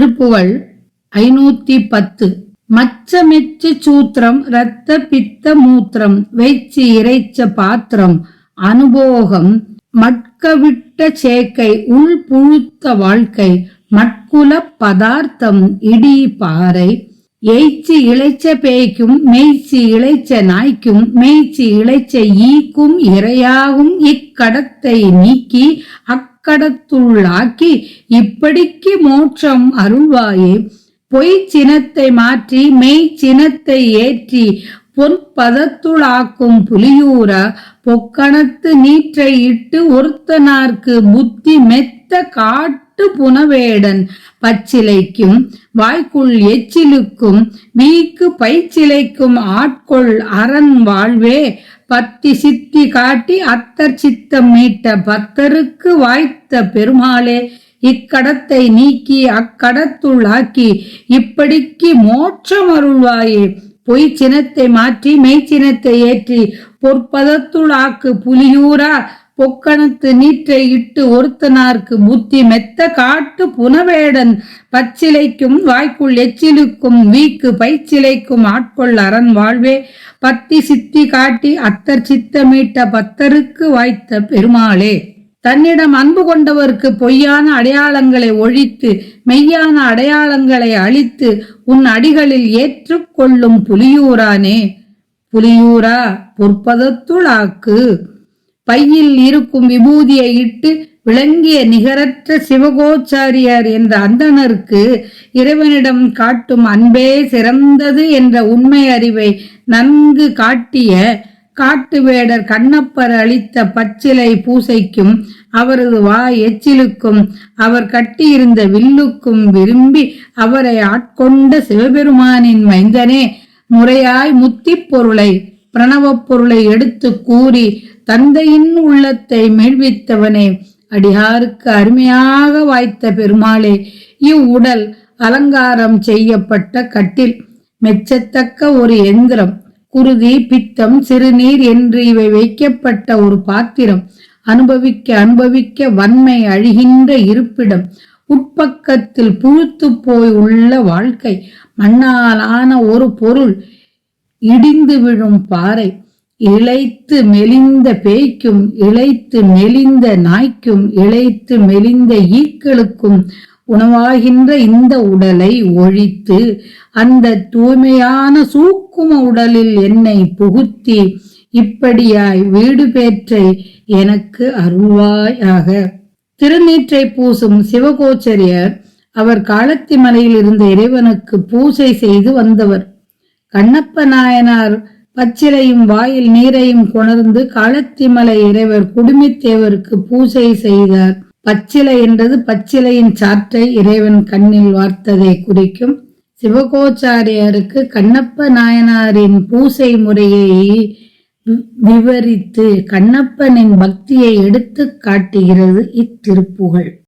திருப்புகழ் ஐநூத்தி பத்து. மச்சமெச்சு சூத்திரம் ரத்த பித்த மூத்திரம் வைச்சு இறைச்ச பாத்திரம் அனுபோகம் மட்க விட்ட சேக்கை உள் புழுத்த வாழ்க்கை மட்குல பதார்த்தம் இடி பாறை எய்ச்சி இளைச்ச பேய்க்கும் மெய்ச்சி இளைச்ச நாய்க்கும் மெய்ச்சி இளைச்ச ஈக்கும் இரையாகும் இக்கடத்தை நீக்கி அக்கடத்துள்ளாக்கி இப்படிக்கு மோட்சம் அருள்வாயே. பொய் சினத்தை மாற்றி மெய் சினத்தை ஏற்றி பொற்பதத்துளாக்கும் புலியூர பொக்கணத்து நீற்றை இட்டு ஒருத்தனார்க்கு புத்தி மெத்த காட்டு புனவேடன் பச்சிலைக்கும் வாய்க்குள் எச்சிலுக்கும் வீக்கு பைச்சிலைக்கும் ஆட்கொள் அரண் வாழ்வே. பத்தி சித்தி காட்டி அத்தர் சித்தம் மீட்ட பத்தருக்கு வாய்த்த பெருமாளே இக்கடத்தை நீக்கி அக்கடத்துள் ஆக்கி இப்படிக்கு மோட்சம் அருள்வாயே. பொய் சினத்தை மாற்றி மெய்ச்சினத்தை ஏற்றி பொற்பதத்துள் ஆக்கு புலியூரா. பொக்கணத்து நீற்றை இட்டு ஒருத்தனார்க்கு புத்தி மெத்த காட்டு புனவேடன். பச்சிலைக்கும் வாய்க்குள் எச்சிலுக்கும் வீக்கு பைச்சிலைக்கும் ஆட்கொள் அரண் வாழ்வே. பத்தி சித்தி காட்டி அத்தர் சித்தமீட்ட பத்தருக்கு வாய்த்த பெருமாளே. தன்னிடம் அன்பு கொண்டவருக்கு பொய்யான அடையாளங்களை ஒழித்து மெய்யான அடையாளங்களை அழித்து உன் அடிகளில் ஏற்றுக்கொள்ளும் புலியூரானே. புலியூரா பொற்பதத்துள் ஆக்கு. பையில் இருக்கும் விபூதியை இட்டு விளங்கிய நிகரற்ற சிவகோச்சாரியார் என்ற அந்தணருக்கு இறைவனிடம் காட்டும் அன்பே சிறந்தது என்ற உண்மை அறிவை நன்கு காட்டிய காட்டு வேடர் கண்ணப்பர் அளித்த பச்சிலை பூசைக்கும் அவரது வா எச்சிலுக்கும் அவர் கட்டியிருந்த வில்லுக்கும் விரும்பி அவரை ஆட்கொண்ட சிவபெருமானின் மைந்தனே முறையாய் முத்திப் பொருளை பிரணவப் பொருளை எடுத்து கூறி தந்தையின் உள்ளத்தை மீழ்வித்தவனே அடியாருக்கு அருமையாக வாய்த்த பெருமாளே இவ்வுடல் அலங்காரம் செய்யப்பட்ட கட்டில் மெச்சத்தக்க ஒரு எந்திரம் குருதி பித்தம் சிறுநீர் என்று இவை வைக்கப்பட்ட ஒரு பாத்திரம் அனுபவிக்க அனுபவிக்க வன்மை அழிகின்ற இருப்பிடம் உட்பக்கத்தில் புழுத்து போய் உள்ள வாழ்க்கை மண்ணாலான ஒரு பொருள் இடிந்து விழும் பாறை இழைத்து மெலிந்த பேய்க்கும் இழைத்து மெலிந்த நாய்க்கும் இழைத்து மெலிந்த ஈக்களுக்கும் உணவாகின்ற இந்த உடலை ஒழித்து அந்த தூய்மையான சூக்கும உடலில் என்னை புகுத்தி இப்படியாய் வீடு பேற்றை எனக்கு அருள்வாயாக. திருநீற்றை பூசும் சிவகோச்சரியர் அவர் காலத்தி மலையில் இருந்த இறைவனுக்கு பூசை செய்து வந்தவர். கண்ணப்ப நாயனார் பச்சிலையும் வாயில் நீரையும் கொணர்ந்து காலத்திமலை இறைவர் குடுமித்தேவருக்கு பூசை செய்தார். பச்சிலை என்றது பச்சிலையின் சாற்றை இறைவன் கண்ணில் வார்த்ததை குறிக்கும். சிவகோச்சாரியாருக்கு கண்ணப்ப நாயனாரின் பூசை முறையை விவரித்து கண்ணப்பனின் பக்தியை எடுத்து காட்டுகிறது இத்திருப்புகள்.